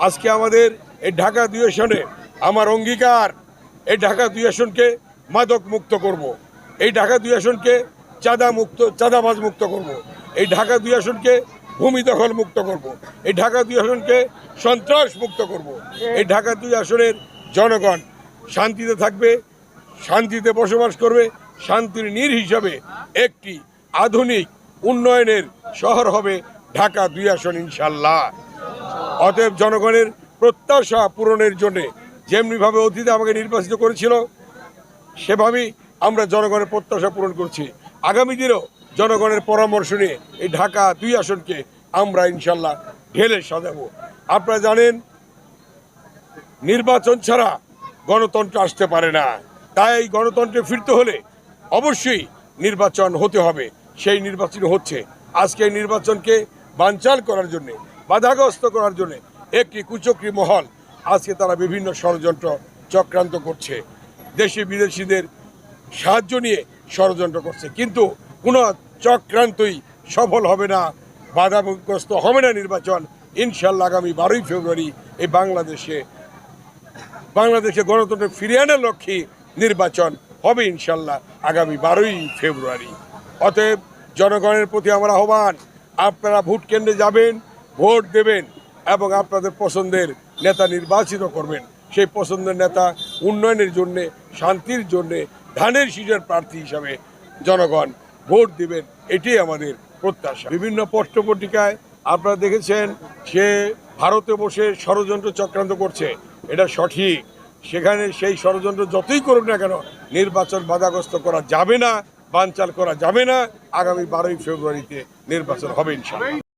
আজকে আমাদের এই ঢাকা দুই আমার অঙ্গীকার, এই ঢাকা দুই আসনকে মাদক মুক্ত করব। এই ঢাকা দুই আসনকে চাঁদা মুক্ত, চাঁদাবাজ মুক্ত করব। এই ঢাকা দুই আসনকে ভূমি দখল মুক্ত করব। এই ঢাকা দুই আসনকে সন্ত্রাস মুক্ত করব। এই ঢাকা দুই আসনের জনগণ শান্তিতে থাকবে শান্তিতে বসবাস করবে, শান্তির নীর হিসাবে একটি আধুনিক উন্নয়নের শহর হবে ঢাকা দুই আসন ইনশাল্লাহ। অতএব জনগণের প্রত্যাশা পূরণের জন্যে যেমনিভাবে অতীতে আমাকে নির্বাচিত করেছিল, সেভাবেই আমরা জনগণের প্রত্যাশা পূরণ করছি। আগামী দিনেও জনগণের পরামর্শ নিয়ে এই ঢাকা দুই আসনকে আমরা ইনশাল্লাহ ঢেলে সাজাবো। আপনারা জানেন, নির্বাচন ছাড়া গণতন্ত্র আসতে পারে না। তাই গণতন্ত্রে ফিরতে হলে অবশ্যই নির্বাচন হতে হবে। সেই নির্বাচন হচ্ছে। আজকে এই নির্বাচনকে বানচাল করার জন্যে, বাধাগ্রস্ত করার জন্যে একটি কুচক্রী মহল আজকে তারা বিভিন্ন ষড়যন্ত্র চক্রান্ত করছে। দেশি বিদেশিদের সাহায্য নিয়ে ষড়যন্ত্র করছে। কিন্তু কোনো চক্রান্তই সফল হবে না, বাধাগ্রস্ত হবে না নির্বাচন। ইনশাল্লাহ আগামী বারোই ফেব্রুয়ারি এই বাংলাদেশে বাংলাদেশে গণতন্ত্র ফিরিয়ে আনার লক্ষ্যে নির্বাচন হবে ইনশাল্লাহ আগামী বারোই ফেব্রুয়ারি। অতএব জনগণের প্রতি আমার আহ্বান, আপনারা ভোট কেন্দ্রে যাবেন, ভোট দেবেন এবং আপনাদের পছন্দের নেতা নির্বাচিত করবেন। সেই পছন্দের নেতা উন্নয়নের জন্যে, শান্তির জন্যে, ধানের শীষের প্রার্থী হিসাবে জনগণ ভোট দিবেন এটি আমাদের প্রত্যাশা। বিভিন্ন পত্রপত্রিকায় আপনারা দেখেছেন, সে ভারতে বসে ষড়যন্ত্র চক্রান্ত করছে। এটা সঠিক। সেখানে সেই ষড়যন্ত্র যতই করুক না কেন, নির্বাচন বাধাগ্রস্ত করা যাবে না, বানচাল করা যাবে না, আগামী বারোই ফেব্রুয়ারিতে নির্বাচন হবে ইনশাল্লাহ